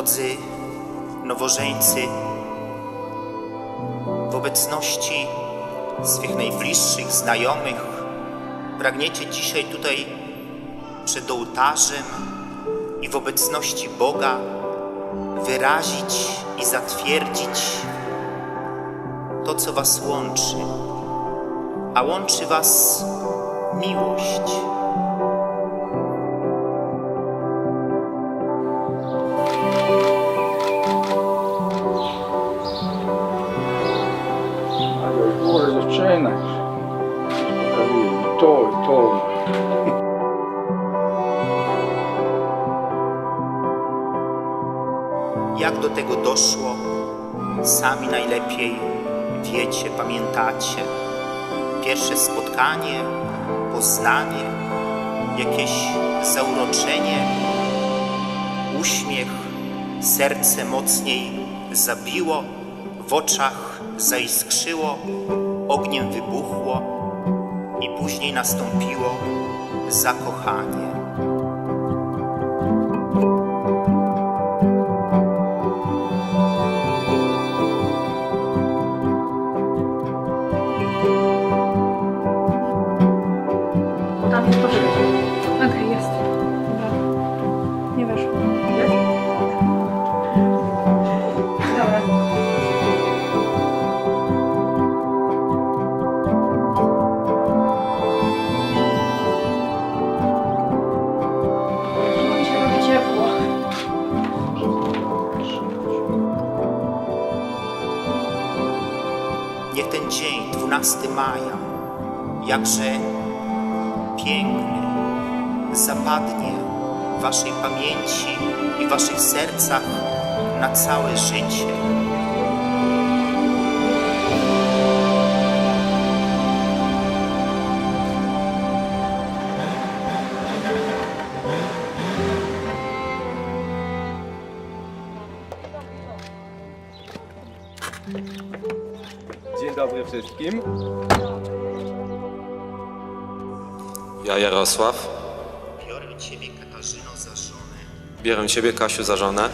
Drodzy nowożeńcy, w obecności swych najbliższych znajomych pragniecie dzisiaj tutaj przed ołtarzem i w obecności Boga wyrazić i zatwierdzić to, co Was łączy, a łączy Was miłość. To, i to. Jak do tego doszło, sami najlepiej wiecie, pamiętacie. Pierwsze spotkanie, poznanie, jakieś zauroczenie, uśmiech, serce mocniej zabiło, w oczach zaiskrzyło, ogniem wybuchło później nastąpiło zakochanie. Niech ten dzień, 12 maja, jakże piękny, zapadnie w Waszej pamięci i w Waszych sercach na całe życie. Dzień dobry wszystkim. Ja, Jarosław, Biorę Ciebie, Katarzyno, za żonę biorę Ciebie, Kasiu, za żonę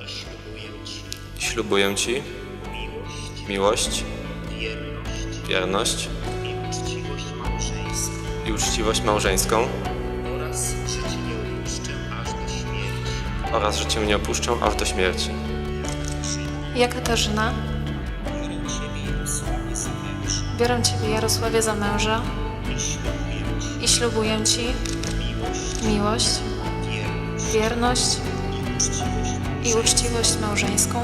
i ślubuję Ci i ślubuję Ci miłość, miłość, wierność wierność i uczciwość małżeńską i uczciwość małżeńską oraz, że Cię nie opuszczę aż do śmierci. oraz, że Cię nie opuszczę aż do śmierci. Ja Katarzyna, biorę Ciebie Jarosławie za męża i ślubuję Ci miłość, wierność i uczciwość małżeńską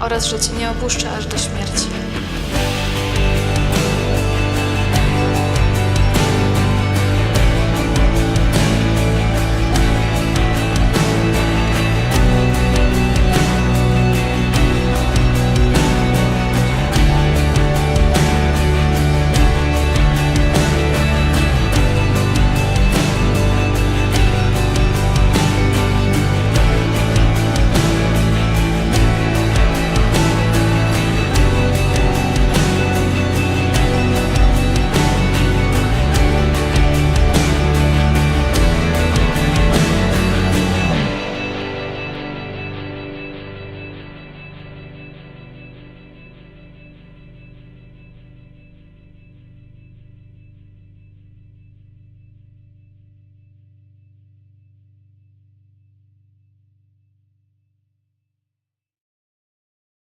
oraz, że Cię nie opuszczę aż do śmierci.